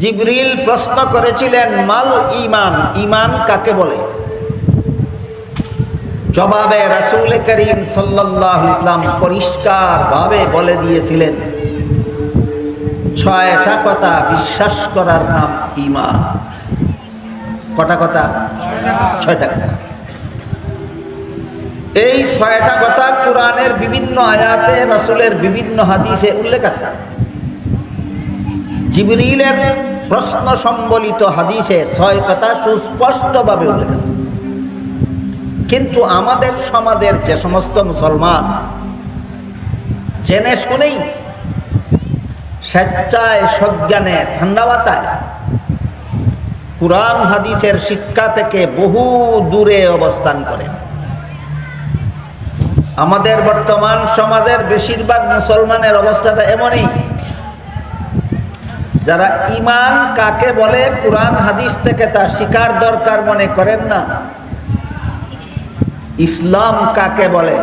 জিবরিল প্রশ্ন করেছিলেন, মাল ইমান ইমান কাকে বলে? জবাবে রাসূল করিম আলাইহি ইসলাম পরিষ্কারভাবে বলে দিয়েছিলেন, ছয়টা কথা বিশ্বাস করার নাম ইমান কটা কথা? ছয়টা কথা। এই ছয়টা কথা কোরআনের বিভিন্ন আয়াতে রাসূলের বিভিন্ন হাদিসে উল্লেখ আছে। জিবরিলের প্রশ্ন সম্বলিত হাদিসে ছয় কথা সুস্পষ্টভাবে উল্লেখ আছে। কিন্তু আমাদের সমাজের যে সমস্ত মুসলমান, জেনে শুনেই স্বেচ্ছায়, সজ্ঞানে ঠান্ডা মাথায় কোরআন হাদিসের শিক্ষা থেকে বহু দূরে অবস্থান করে। আমাদের বর্তমান সমাজের বেশিরভাগ মুসলমানের অবস্থাটা এমনই। যারা ইমান কাকে বলে, কোরআন, হাদিস থেকে তা শিকার দরকার মনে করেন না। ইসলাম কাকে বলে,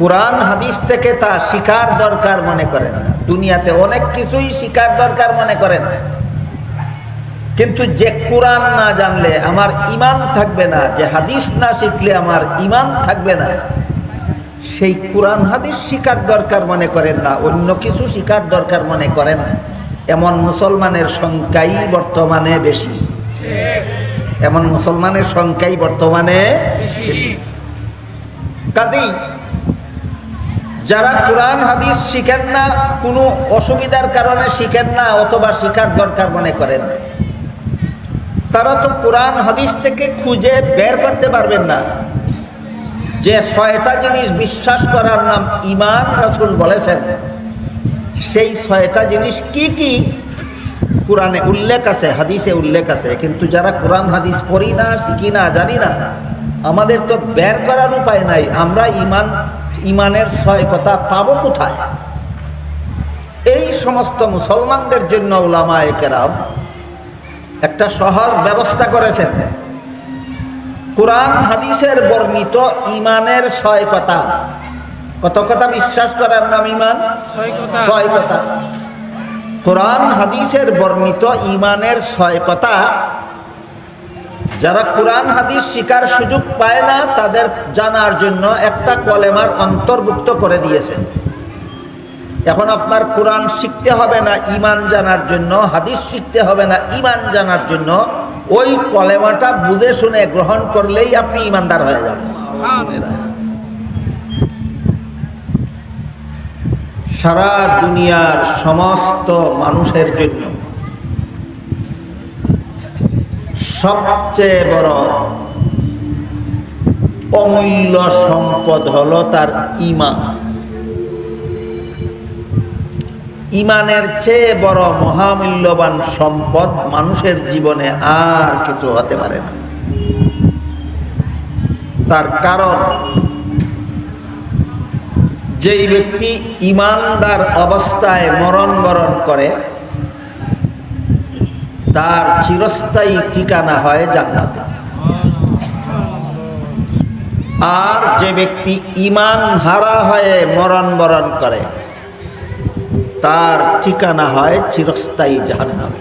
কোরআন, হাদিস থেকে তা শিকার দরকার মনে করেন না। দুনিয়াতে অনেক কিছুই শিকার দরকার মনে করেন। কিন্তু যে কোরআন না জানলে আমার ইমান থাকবে না, যে হাদিস না শিখলে আমার ইমান থাকবে না, সেই কোরআন, হাদিস শিকার দরকার মনে করেন না। অন্য কিছু শিকার দরকার মনে করেন এমন মুসলমানের সংখ্যাই বর্তমানে বেশি। এমন মুসলমানের সংখ্যাই বর্তমানে বেশি। কাজেই যারা কোরআন, হাদিস শিখেন না, কোনো অসুবিধার কারণে শিখেন না অথবা শিখার দরকার মনে করেন না। তারা তো কোরআন, হাদিস থেকে খুঁজে বের করতে পারবেন না। যে ছয়টা জিনিস বিশ্বাস করার নাম ইমান, রাসুল বলেছেন। সেই ছয়টা জিনিস কি কি? কোরআনে উল্লেখ আছে, হাদিসে উল্লেখ আছে, কিন্তু যারা কোরআন হাদিস পড়ি না, শিখি না, জানি না, আমাদের তো বের করার উপায় নাই। আমরা ইমান ইমানের ছয় কথা পাবো কোথায়? এই সমস্ত মুসলমানদের জন্য ওলামায় কেরাম একটা সহজ ব্যবস্থা করেছেন। কোরআন, হাদিসের বর্ণিত ইমানের ছয় কথা। কত কথা বিশ্বাস করার নাম ইমান ছয় কথা। কোরআন হাদিসের বর্ণিত ইমানের ছয় কথা। যারা কোরআন হাদিস শিকার সুযোগ পায় না তাদের জানার জন্য একটা কলেমার অন্তর্ভুক্ত করে দিয়েছেন। এখন আপনার কোরআন শিখতে হবে না ইমান জানার জন্য হাদিস শিখতে হবে না ইমান জানার জন্য ওই কলেমাটা বুঝে শুনে গ্রহণ করলেই আপনি ইমানদার হয়ে যাবেন। সারা দুনিয়ার সমস্ত মানুষের জন্য সবচেয়ে বড় অমূল্য সম্পদ হল তার ইমান। ইমানের চেয়ে বড় মহামূল্যবান সম্পদ মানুষের জীবনে আর কিছু হতে পারে না। তার কারণ যেই ব্যক্তি ইমানদার অবস্থায় মরণ বরণ করে, তার চিরস্থায়ী ঠিকানা হয় জান্নাতে। আর যে ব্যক্তি ইমান হারা হয়ে মরণ বরণ করে, তার ঠিকানা হয় চিরস্থায়ী জাহান্নামে।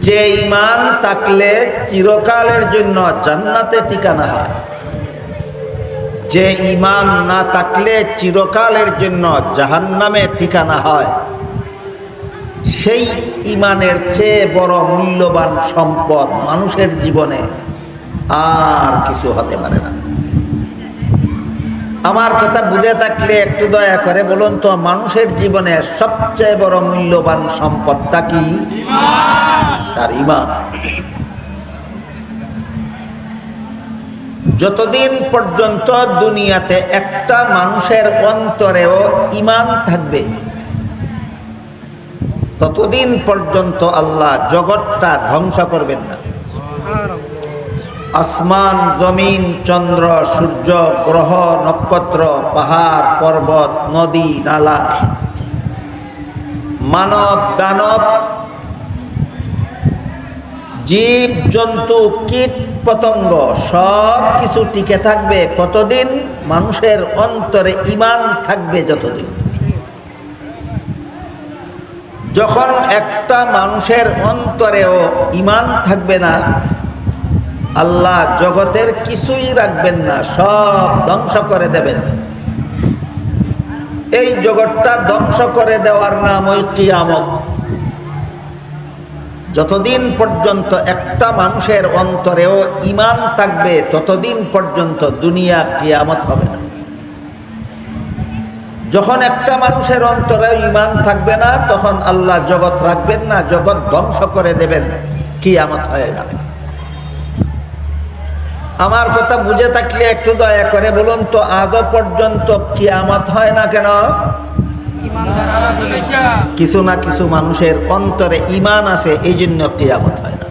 যে ইমান থাকলে চিরকালের জন্য জান্নাতে ঠিকানা হয়। যে ইমান না থাকলে চিরকালের জন্য জাহান্নামে ঠিকানা হয়। সেই ইমানের চেয়ে বড় মূল্যবান সম্পদ মানুষের জীবনে আর কিছু হতে পারে না। আমার কথা বুঝে থাকলে একটু দয়া করে বলুন তো মানুষের জীবনে সবচেয়ে বড় মূল্যবান সম্পদটা কি? তার ইমান যতদিন পর্যন্ত দুনিয়াতে একটা মানুষের অন্তরেও ইমান থাকবে, ততদিন পর্যন্ত আল্লাহ জগৎটা ধ্বংস করবেন না। আসমান, জমিন, চন্দ্র, সূর্য, গ্রহ, নক্ষত্র, পাহাড়, পর্বত, নদী, নালা, মানব, দানব জীব জন্তু কীট পতঙ্গ, সব কিছু টিকে থাকবে কতদিন? মানুষের অন্তরে ইমান থাকবে যতদিন। যখন একটা মানুষের অন্তরেও ইমান থাকবে না, আল্লাহ জগতের কিছুই রাখবেন না, সব ধ্বংস করে দেবেন। এই জগৎটা ধ্বংস করে দেওয়ার নাম ওই কিয়ামত। যতদিন পর্যন্ত একটা মানুষের অন্তরেও ইমান থাকবে, ততদিন পর্যন্ত দুনিয়া কিয়ামত হবে না। যখন একটা মানুষের অন্তরে ইমান থাকবে না, তখন আল্লাহ জগৎ রাখবেন না, জগৎ ধ্বংস করে দেবেন, কিয়ামত হয়ে যাবে। আমার কথা বুঝে থাকলে একটু দয়া করে বলুন তো, আজও পর্যন্ত কিয়ামত হয় না কেন? কিছু না কিছু মানুষের অন্তরে ইমান আছে এই জন্য কিয়ামত হয় না।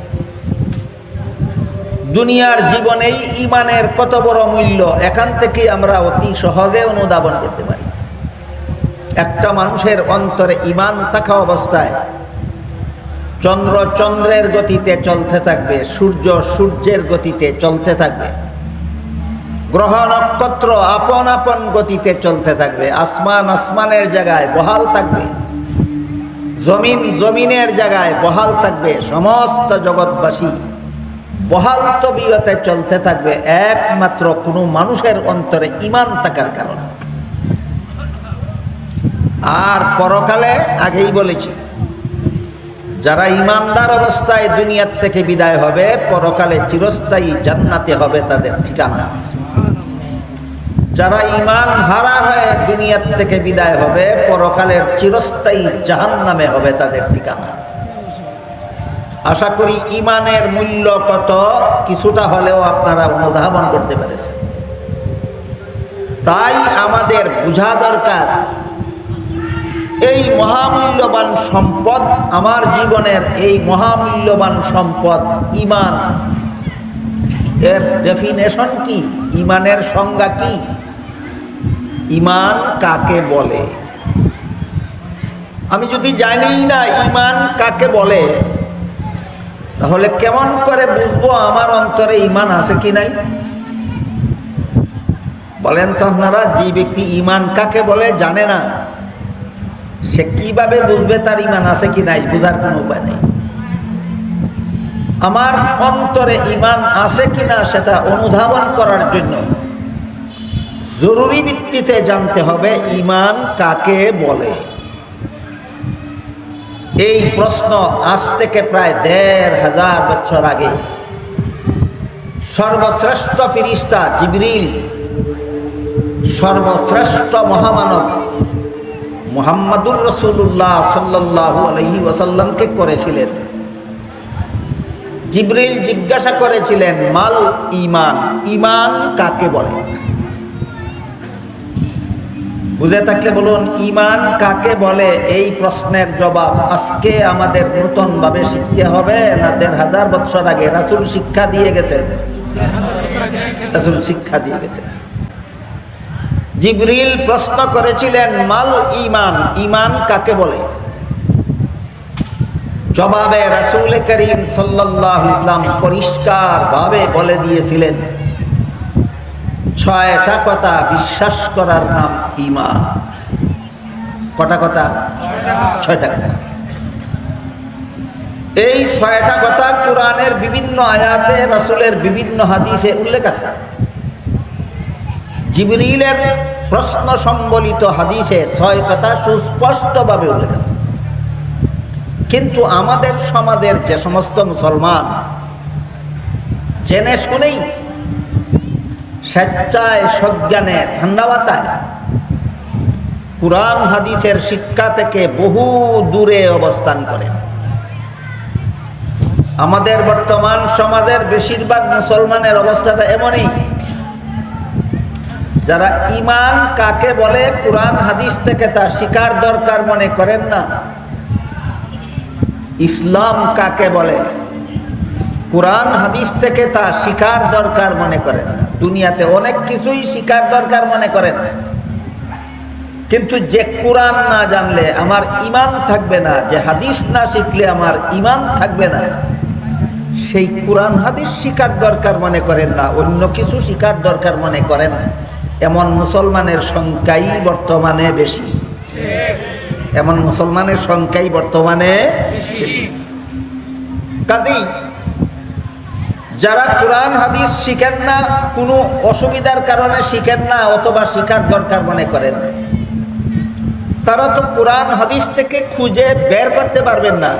দুনিয়ার জীবনেই ইমানের কত বড় মূল্য, এখান থেকে আমরা অতি সহজে অনুধাবন করতে পারি। একটা মানুষের অন্তরে ইমান থাকা অবস্থায় চন্দ্র চন্দ্রের গতিতে চলতে থাকবে, সূর্য সূর্যের গতিতে চলতে থাকবে। গ্রহ নক্ষত্র আপন আপন গতিতে চলতে থাকবে। আসমান আসমানের জায়গায় বহাল থাকবে। জমিন জমিনের জায়গায় বহাল থাকবে। সমস্ত জগৎবাসী বহাল তবিয়তে চলতে থাকবে। একমাত্র কোনো মানুষের অন্তরে ইমান থাকার কারণে। আর পরকালে আগেই বলেছি, যারা ইমানদার অবস্থায় দুনিয়ার থেকে বিদায় হবে, পরকালে চিরস্থায়ী জান্নাতে হবে তাদের ঠিকানা। যারা ইমান হারা হয়ে দুনিয়ার থেকে বিদায় হবে, পরকালের চিরস্থায়ী জাহান নামে হবে তাদের ঠিকানা। আশা করি ইমানের মূল্য কত, কিছুটা হলেও আপনারা অনুধাবন করতে পেরেছেন। তাই আমাদের বোঝা দরকার, এই মহামূল্যবান সম্পদ, আমার জীবনের এই মহামূল্যবান সম্পদ ইমান এর ডেফিনেশন কি? ইমানের সংজ্ঞা কি? ইমান কাকে বলে? আমি যদি জানি না ইমান কাকে বলে, তাহলে কেমন করে বুঝব আমার অন্তরে ইমান আছে কি নাই? বলেন তো আপনারা, যে ব্যক্তি ইমান কাকে বলে জানে না, সে কীভাবে বুঝবে তার ইমান আছে কি নাই? বুঝার কোনো উপায় নেই। আমার অন্তরে ইমান আছে কিনা সেটা অনুধাবন করার জন্য। জরুরি ভিত্তিতে জানতে হবে ইমান কাকে বলে। এই প্রশ্ন আজ থেকে প্রায় দেড় হাজার বছর আগে সর্বশ্রেষ্ঠ ফিরিস্তা জিবরিল, সর্বশ্রেষ্ঠ মহামানব মুহাম্মাদুর রসুল্লাহ সাল্লাহ আলহি ওয়াসাল্লামকে করেছিলেন। জিবরিল জিজ্ঞাসা করেছিলেন, মাল ইমান ইমান কাকে বলে? বুঝে থাকলে বলুন ইমান কাকে বলে? এই প্রশ্নের জবাব আজকে আমাদের নূতনভাবে শিখতে হবে না দেড় হাজার বছর আগে রাসুল শিক্ষা দিয়ে গেছেন। রাসুল শিক্ষা দিয়ে গেছেন। জিবরিল প্রশ্ন করেছিলেন, মাল ইমান ইমান কাকে বলে? জবাবে রাসুল করিম সাল্লাহ ইসলাম পরিষ্কার ভাবে বলে দিয়েছিলেন, ছয়টা কথা বিশ্বাস করার নাম ইমান কটা কথা? ছয়টা কথা। এই ছয়টা কথা কোরআনের বিভিন্ন আয়াতে, রাসুলের বিভিন্ন হাদিসে উল্লেখ আছে। জিবরিলের প্রশ্ন সম্বলিত হাদিসে ছয় কথা সুস্পষ্টভাবে উল্লেখ আছে। কিন্তু আমাদের সমাজের যে সমস্ত মুসলমান, জেনে শুনেই স্বেচ্ছায়, সজ্ঞানে ঠান্ডা মাথায় কোরআন, হাদিসের শিক্ষা থেকে বহু দূরে অবস্থান করে। আমাদের বর্তমান সমাজের বেশিরভাগ মুসলমানের অবস্থাটা এমনই, যারা ইমান কাকে বলে, কোরআন, হাদিস থেকে তা শিকার দরকার মনে করেন না। ইসলাম কাকে বলে? কোরআন, হাদিস থেকে তা শিকার দরকার মনে করেন না। দুনিয়াতে অনেক কিছুই শিকার দরকার মনে করেন। কিন্তু যে কোরআন না জানলে আমার ইমান থাকবে না, যে হাদিস না শিখলে আমার ইমান থাকবে না, সেই কোরআন, হাদিস শিকার দরকার মনে করেন না, অন্য কিছু শিকার দরকার মনে করেন। এমন মুসলমানের সংখ্যাই বর্তমানে বেশি। এমন মুসলমানের সংখ্যাই বর্তমানে কাজেই যারা কোরআন, হাদিস শিখেন না, কোনো অসুবিধার কারণে শিখেন না অথবা শিখার দরকার মনে করেন তারা তো কোরআন, হাদিস থেকে খুঁজে বের করতে পারবেন না।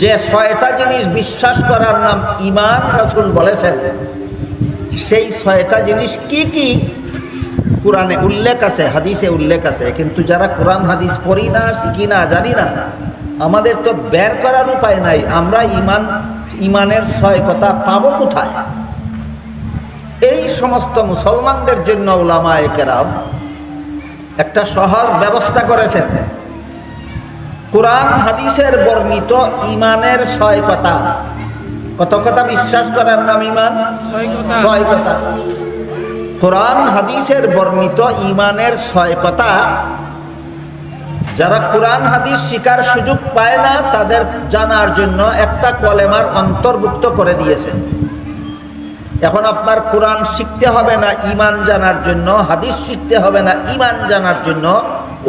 যে ছয়টা জিনিস বিশ্বাস করার নাম ইমান, রাসুল বলেছেন। সেই ছয়টা জিনিস কি কি কোরআনে উল্লেখ আছে হাদিসে উল্লেখ আছে কিন্তু যারা কোরআন হাদিস পড়ি না শিখি না জানি না আমাদের তো বের করার উপায় নাই আমরা ইমান ইমানের ছয় কথা পাবো কোথায়? এই সমস্ত মুসলমানদের জন্য ওলামা কেরাম একটা সহজ ব্যবস্থা করেছেন। কোরআন হাদিসের বর্ণিত ইমানের ছয় কথা। কত কথা বিশ্বাস করার নাম ইমান? ছয় কথা। কোরআন হাদিসের বর্ণিত ইমানের ছয় কথা যারা কোরআন হাদিস শিকার সুযোগ পায় না তাদের জানার জন্য একটা কলেমার অন্তর্ভুক্ত করে দিয়েছেন। এখন আপনার কোরআন শিখতে হবে না ইমান জানার জন্য হাদিস শিখতে হবে না ইমান জানার জন্য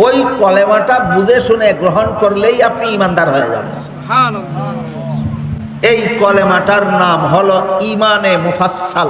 ওই কলেমাটা বুঝে শুনে গ্রহণ করলেই আপনি ইমানদার হয়ে যাবেন। এই কলেমাটার নাম হলো ইমানে মুফাসাল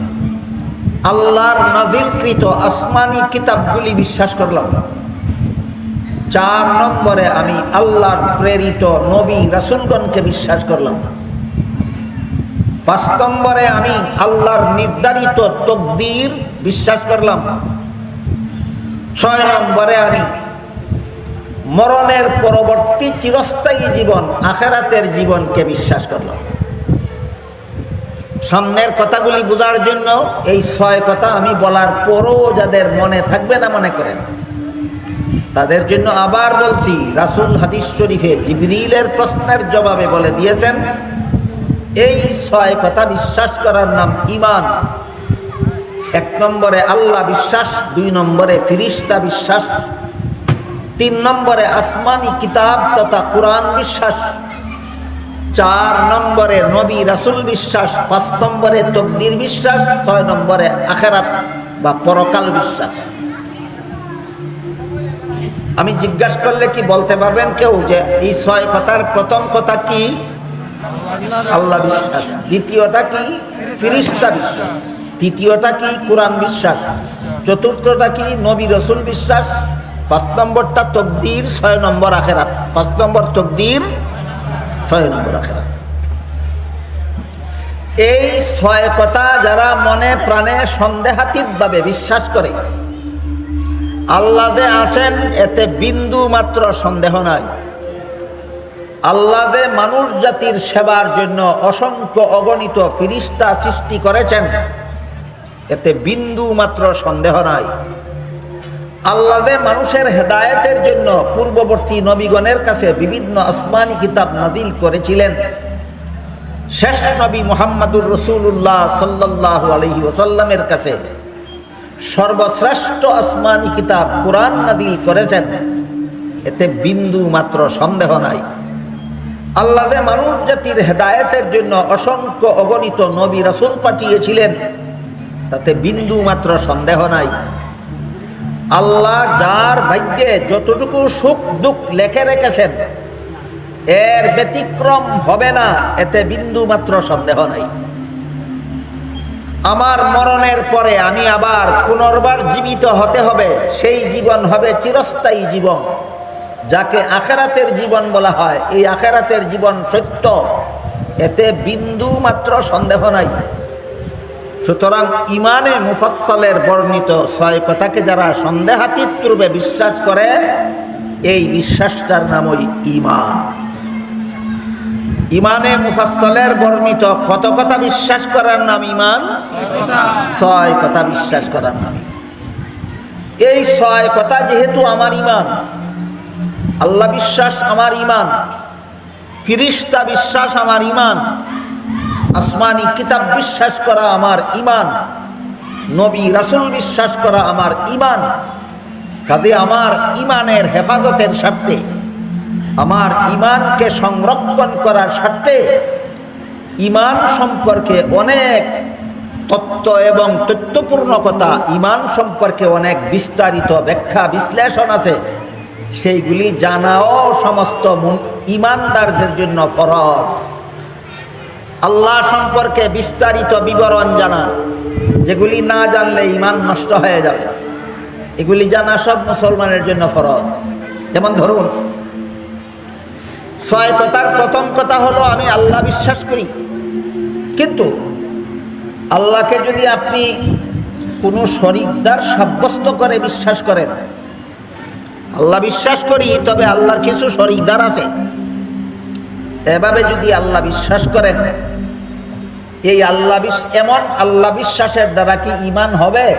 আল্লাহর নাজিলকৃত আসমানি কিতাবগুলি বিশ্বাস করলাম। চার নম্বরে আমি আল্লাহর প্রেরিত নবী রাসুলগণকে বিশ্বাস করলাম। পাঁচ নম্বরে আমি আল্লাহর নির্ধারিত তকদির বিশ্বাস করলাম। ছয় নম্বরে আমি মরণের পরবর্তী চিরস্থায়ী জীবন, আখেরাতের জীবনকে বিশ্বাস করলাম। সামনের কথাগুলি বোঝার জন্য এই ছয় কথা আমি বলার পরও যাদের মনে থাকবে না মনে করেন। তাদের জন্য আবার বলছি, রাসুল হাদিস শরীফে জিবরিলের প্রশ্নের জবাবে বলে দিয়েছেন, এই ছয় কথা বিশ্বাস করার নাম ইমান এক নম্বরে আল্লাহ বিশ্বাস, দুই নম্বরে ফিরিস্তা বিশ্বাস, তিন নম্বরে আসমানি কিতাব তথা কোরআন বিশ্বাস। চার নম্বরে নবী রাসুল বিশ্বাস, পাঁচ নম্বরে তকদির বিশ্বাস, ছয় নম্বরে আখেরাত বা পরকাল বিশ্বাস। আমি জিজ্ঞাসা করলে কি বলতে পারবেন কেউ যে এই ছয় কথার প্রথম কথা কি? আল্লাহ বিশ্বাস। দ্বিতীয়টা কি? ফিরিস্তা বিশ্বাস। তৃতীয়টা কি? কোরআন বিশ্বাস। চতুর্থটা কি? নবী রসুল বিশ্বাস। পাঁচ নম্বরটা তকদির, ছয় নম্বর আখেরাত। পাঁচ নম্বর তকদির ছয় নম্বর আখেরাত। এই ছয় কথা যারা মনে প্রাণে সন্দেহাতীত সন্দেহাতীতভাবে বিশ্বাস করে, আল্লাহ যে আছেন, এতে বিন্দু মাত্র সন্দেহ নাই। আল্লাহ যে মানুষ জাতির সেবার জন্য অসংখ্য অগণিত ফিরিস্তা সৃষ্টি করেছেন, এতে বিন্দু মাত্র সন্দেহ নাই। আল্লাহ যে মানুষের হেদায়েতের জন্য পূর্ববর্তী নবীগণের কাছে বিভিন্ন আসমানি কিতাব নাজিল করেছিলেন। শেষ নবী মোহাম্মদুর রসুল্লাহ সাল্লাহ আলহি ওসাল্লামের কাছে সর্বশ্রেষ্ঠ আসমানি কিতাব কোরআন নাজিল করেছেন। এতে বিন্দু মাত্র সন্দেহ নাই। আল্লাহ যে মানব জাতির হেদায়েতের জন্য অসংখ্য অগণিত নবী রাসুল পাঠিয়েছিলেন। তাতে বিন্দু মাত্র সন্দেহ নাই। আল্লাহ যার ভাগ্যে যতটুকু সুখ দুঃখ লেখে রেখেছেন, এর ব্যতিক্রম হবে না, এতে বিন্দু মাত্র সন্দেহ নাই। আমার মরণের পরে আমি আবার পুনর্বার জীবিত হতে হবে, সেই জীবন হবে চিরস্থায়ী জীবন, যাকে আখেরাতের জীবন বলা হয়। এই আখেরাতের জীবন সত্য, এতে বিন্দু মাত্র সন্দেহ নাই। সুতরাং ইমানে মুফাসলের বর্ণিত ছয় কথাকে যারা সন্দেহাতীত রূপে বিশ্বাস করে, এই বিশ্বাসটার নামই ইমান। ইমানে মুফাসলের বর্ণিত কত কথা বিশ্বাস করার নাম ইমান? ছয় কথা বিশ্বাস করার নাম এই ছয় কথা যেহেতু আমার ইমান, আল্লাহ বিশ্বাস আমার ইমান, ফিরিস্তা বিশ্বাস আমার ইমান আসমানি কিতাব বিশ্বাস করা আমার ইমান, নবী রাসুল বিশ্বাস করা আমার ইমান, কাজে আমার ইমানের হেফাজতের স্বার্থে, আমার ইমানকে সংরক্ষণ করার স্বার্থে ইমান সম্পর্কে অনেক তত্ত্ব এবং তথ্যপূর্ণ কথা ইমান সম্পর্কে অনেক বিস্তারিত ব্যাখ্যা বিশ্লেষণ আছে। সেইগুলি জানাও সমস্ত ইমানদারদের জন্য ফরজ। আল্লাহ সম্পর্কে বিস্তারিত বিবরণ জানা। যেগুলি না জানলে ইমান নষ্ট হয়ে যাবে। এগুলি জানা সব মুসলমানের জন্য ফরজ। যেমন ধরুন, ছয় কথার প্রথম কথা হলো, আমি আল্লাহ বিশ্বাস করি। কিন্তু আল্লাহকে যদি আপনি কোনো শরিকদার সাব্যস্ত করে বিশ্বাস করেন, আল্লাহ বিশ্বাস করি, তবে আল্লাহর কিছু শরিকদার আছে। এভাবে যদি আল্লাহ বিশ্বাস করেন এই আল্লাহ এমন আল্লাহ বিশ্বাসের দ্বারা কি ইমান হবে?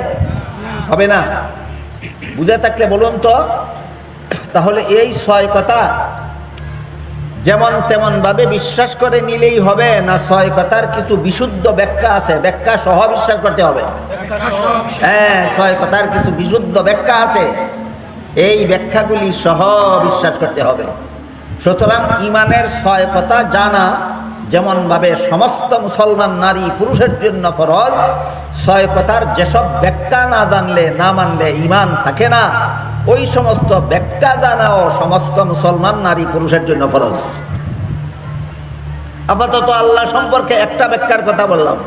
হবে না। বুঝে থাকলে বলুন তো, তাহলে এই ছয় কথা যেমন তেমন ভাবে বিশ্বাস করে নিলেই হবে না ছয় কথার কিছু বিশুদ্ধ ব্যাখ্যা আছে? ব্যাখ্যা সহ বিশ্বাস করতে হবে। হ্যাঁ ছয় কথার কিছু বিশুদ্ধ ব্যাখ্যা আছে। এই ব্যাখ্যাগুলি সহ বিশ্বাস করতে হবে। সুতরাং ইমানের ছয় কথা জানা যেমনভাবে সমস্ত মুসলমান নারী পুরুষের জন্য ফরজ ছয় কথার যেসব ব্যাখ্যা না জানলে, না মানলে ইমান থাকে না, ওই সমস্ত ব্যাখ্যা জানাও সমস্ত মুসলমান নারী পুরুষের জন্য ফরজ। আপাতত আল্লাহ সম্পর্কে একটা ব্যাখ্যার কথা বললাম।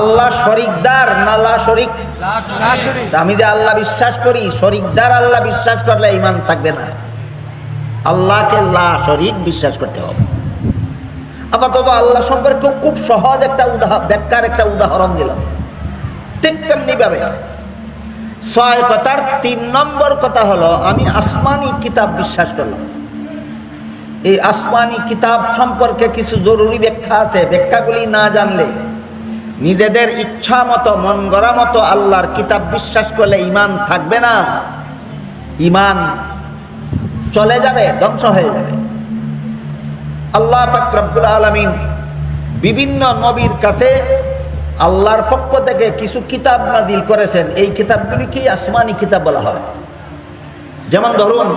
আল্লাহ শরিকদার নাল্লা শরিক? আমি যে আল্লাহ বিশ্বাস করি, শরিকদার আল্লাহ বিশ্বাস করলে ইমান থাকবে না। আল্লাহকে লা শরিক বিশ্বাস করতে হবে। আপাতত আল্লাহ সম্পর্কে খুব সহজ একটা উদাহরণ ব্যাখ্যার একটা উদাহরণ দিলাম। ঠিক তেমনি ভাবে ছয় কথার তিন নম্বর কথা হলো, আমি আসমানি কিতাব বিশ্বাস করলাম। এই আসমানি কিতাব সম্পর্কে কিছু জরুরি ব্যাখ্যা আছে, ব্যাখ্যাগুলি না জানলে নিজেদের ইচ্ছা মতো, মন গড়া মতো আল্লাহর কিতাব বিশ্বাস করলে ইমান থাকবে না। ইমান চলে যাবে, ধ্বংস হয়ে যাবে। আল্লাহ পাক রব্বুল আলমিন বিভিন্ন নবীর কাছে আল্লাহর পক্ষ থেকে কিছু কিতাব নাজিল করেছেন। এই কিতাবগুলিকেই আসমানি কিতাব বলা হয়? যেমন ধরুন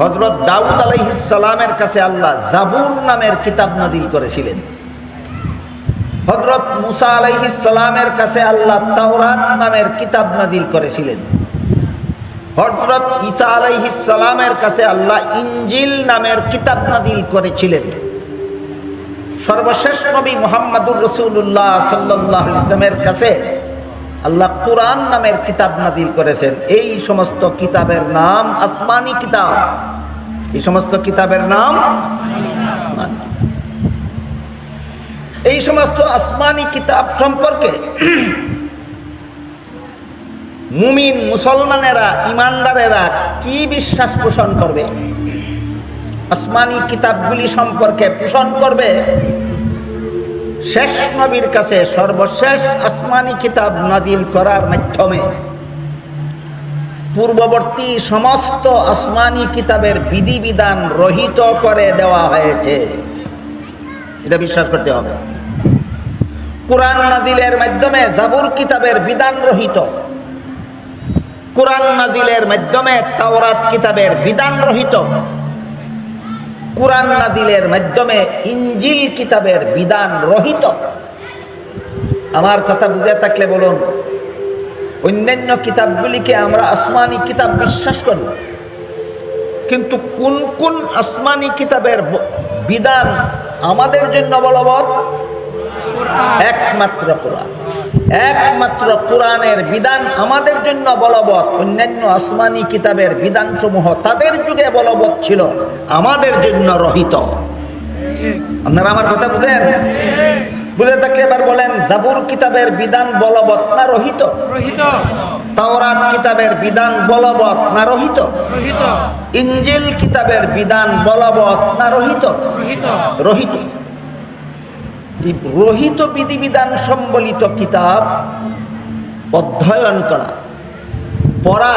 হজরত দাউদ আলাইহিসালামের কাছে আল্লাহ জাবুর নামের কিতাব নাজিল করেছিলেন। হজরত মুসা আলাইহিসালামের কাছে আল্লাহ তাওরাত নামের কিতাব নাজিল করেছিলেন। হজরত ঈসা আলাইহিসালামের কাছে আল্লাহ ইঞ্জিল নামের কিতাব নাজিল করেছিলেন। সর্বশেষ নবী মোহাম্মদুর রসুল্লাহ সাল্লাহ ইসলামের কাছে আল্লাহ কোরআন নামের কিতাব নাজিল করেছেন। এই সমস্ত কিতাবের নাম আসমানি কিতাব। এই সমস্ত কিতাবের নাম আসমানি কিতাব। এই সমস্ত আসমানি কিতাব সম্পর্কে মুমিন মুসলমানেরা, ইমানদারেরা কি বিশ্বাস পোষণ করবে? আসমানি কিতাবগুলি সম্পর্কে পোষণ করবে? শেষ নবীর কাছে সর্বশেষ আসমানি কিতাব নাজিল করার মাধ্যমে পূর্ববর্তী সমস্ত আসমানি কিতাবের বিধিবিধান রহিত করে দেওয়া হয়েছে। এটা বিশ্বাস করতে হবে। কোরআন নাজিলের মাধ্যমে জাবুর কিতাবের বিধান রহিত। কোরআন নাজিলের মাধ্যমে তাওরাত কিতাবের বিধান রহিত। কোরআন নাজিলের মাধ্যমে ইঞ্জিল কিতাবের বিধান রহিত। আমার কথা বুঝে থাকলে বলুন, অন্যান্য কিতাবগুলিকে আমরা আসমানি কিতাব বিশ্বাস করি। কিন্তু কোন কোন আসমানি কিতাবের বিধান আমাদের জন্য বলবৎ? একমাত্র কোরআন। একমাত্র কোরআনের বিধান আমাদের জন্য বলবৎ। অন্যান্য আসমানি কিতাবের বিধানসমূহ তাদের যুগে বলবৎ ছিল আমাদের জন্য রহিত। আপনারা আমার কথা বুঝেন? বুঝে থাকলে এবার বলেন জাবুর কিতাবের বিধান বলবৎ না রহিত? তাওরাত কিতাবের বিধান বলবৎ না রহিত? রহিত। ইঞ্জিল কিতাবের বিধান বলবৎ না রহিত। রহিত। রহিত বিধিবিধান সম্বলিত কিতাব অধ্যয়ন করা পড়া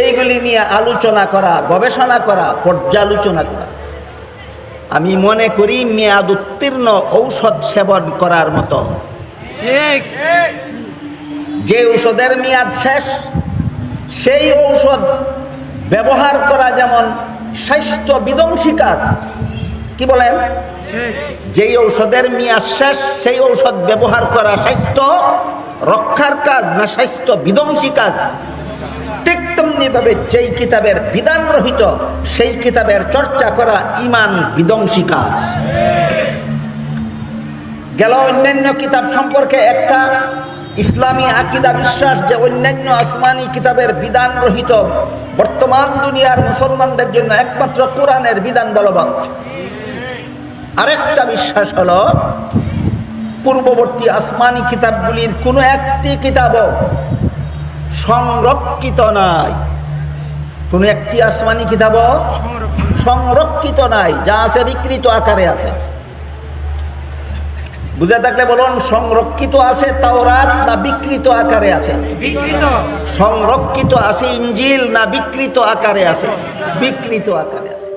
এইগুলি নিয়ে আলোচনা করা গবেষণা করা পর্যালোচনা করা। আমি মনে করি মেয়াদ উত্তীর্ণ ঔষধ সেবন করার মতো। যে ঔষধের মেয়াদ শেষ সেই ঔষধ ব্যবহার করা যেমন স্বাস্থ্য বিধ্বংসী কাজ। কি বলেন? যেই ঔষধের মেয়াদ শেষ, সেই ঔষধ ব্যবহার করা স্বাস্থ্য, রক্ষার কাজ না স্বাস্থ্য বিধ্বংসী কাজ? ঠিক তেমনিভাবে যেই কিতাবের বিধান রহিত, সেই কিতাবের চর্চা করা ইমান বিধ্বংসী কাজ। গেল অন্যান্য কিতাব সম্পর্কে একটা ইসলামী আকিদা বিশ্বাস যে অন্যান্য আসমানি কিতাবের বিধান রহিত, বর্তমান দুনিয়ার মুসলমানদের জন্য একমাত্র কোরআনের বিধান বলবৎ। আরেকটা বিশ্বাস হলো পূর্ববর্তী আসমানি কিতাবগুলির কোনো একটি কিতাবও সংরক্ষিত নাই। কোনো একটি আসমানি কিতাবও সংরক্ষিত নাই যা আছে বিকৃত আকারে আছে। বুঝে থাকলে বলুন সংরক্ষিত আছে তাওরাত না বিকৃত আকারে আছে? সংরক্ষিত আছে ইঞ্জিল না বিকৃত আকারে আছে? বিকৃত আকারে আছে।